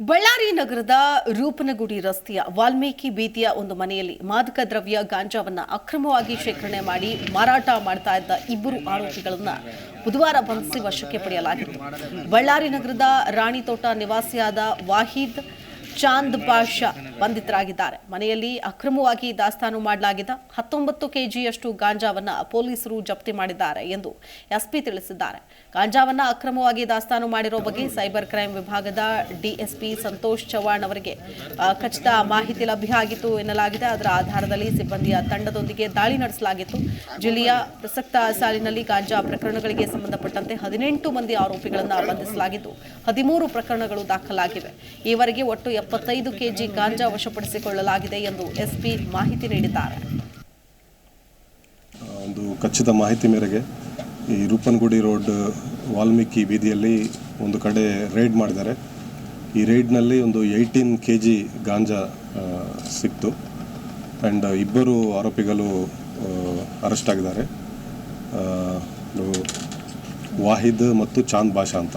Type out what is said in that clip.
ಬಳ್ಳಾರಿ ನಗರದ ರೂಪನಗುಡಿ ರಸ್ತೆಯ ವಾಲ್ಮೀಕಿ ಬೀದಿಯ ಒಂದು ಮನೆಯಲ್ಲಿ ಮಾದಕ ದ್ರವ್ಯ ಗಾಂಜಾವನ್ನ ಅಕ್ರಮವಾಗಿ ಶೇಖರಣೆ ಮಾಡಿ ಮಾರಾಟ ಮಾಡ್ತಾ ಇದ್ದ ಇಬ್ಬರು ಆರೋಪಿಗಳನ್ನ ಬುಧವಾರ ಬಂಧಿಸಿ ವಶಕ್ಕೆ ಪಡೆಯಲಾಗಿತ್ತು. ಬಳ್ಳಾರಿ ನಗರದ ರಾಣಿತೋಟ ನಿವಾಸಿಯಾದ ವಾಹಿದ್ ಚಾಂದ್ ಬಾಷಾ ಬಂಧಿತರಾಗಿದ್ದಾರೆ. ಮನೆಯಲ್ಲಿ ಅಕ್ರಮವಾಗಿ ದಾಸ್ತಾನು ಮಾಡಲಾಗಿದ್ದ ಹತ್ತೊಂಬತ್ತು ಕೆಜಿಯಷ್ಟು ಗಾಂಜಾವನ್ನ ಪೊಲೀಸರು ಜಪ್ತಿ ಮಾಡಿದ್ದಾರೆ ಎಂದು ಎಸ್ಪಿ ತಿಳಿಸಿದ್ದಾರೆ. ಗಾಂಜಾವನ್ನ ಅಕ್ರಮವಾಗಿ ದಾಸ್ತಾನು ಮಾಡಿರೋ ಬಗ್ಗೆ ಸೈಬರ್ ಕ್ರೈಂ ವಿಭಾಗದ ಡಿಎಸ್ಪಿ ಸಂತೋಷ್ ಚವ್ಹಾಣ್ ಅವರಿಗೆ ಖಚಿತ ಮಾಹಿತಿ ಲಭ್ಯ ಆಗಿತ್ತು ಎನ್ನಲಾಗಿದೆ. ಅದರ ಆಧಾರದಲ್ಲಿ ಸಿಬ್ಬಂದಿಯ ತಂಡದೊಂದಿಗೆ ದಾಳಿ ನಡೆಸಲಾಗಿತ್ತು. ಜಿಲ್ಲೆಯ ಪ್ರಸಕ್ತ ಸಾಲಿನಲ್ಲಿ ಗಾಂಜಾ ಪ್ರಕರಣಗಳಿಗೆ ಸಂಬಂಧಪಟ್ಟಂತೆ ಹದಿನೆಂಟು ಮಂದಿ ಆರೋಪಿಗಳನ್ನು ಬಂಧಿಸಲಾಗಿದ್ದು, ಹದಿಮೂರು ಪ್ರಕರಣಗಳು ದಾಖಲಾಗಿವೆ. ಈವರೆಗೆ ಒಟ್ಟು ಎಪ್ಪತ್ತೈದು ಕೆಜಿ ಗಾಂಜಾ ವಶಪಡಿಸಿಕೊಳ್ಳಲಾಗಿದೆ ಎಂದು ಎಸ್ಪಿ ಮಾಹಿತಿ ನೀಡಿದ್ದಾರೆ. ಒಂದು ಖಚಿತ ಮಾಹಿತಿ ಮೇರೆಗೆ ಈ ರೂಪನಗುಡಿ ರೋಡ್, ವಾಲ್ಮೀಕಿ ಬೀದಿಯಲ್ಲಿ ಒಂದು ಕಡೆ ರೈಡ್ ಮಾಡಿದ್ದಾರೆ. ಈ ರೈಡ್ನಲ್ಲಿ ಒಂದು ಏಯ್ಟೀನ್ ಕೆ ಜಿ ಗಾಂಜಾ ಸಿಕ್ತು. ಆ್ಯಂಡ್ ಇಬ್ಬರು ಆರೋಪಿಗಳು ಅರೆಸ್ಟ್ ಆಗಿದ್ದಾರೆ. ವಾಹಿದ್ ಮತ್ತು ಚಾಂದ್ ಭಾಷಾ ಅಂತ.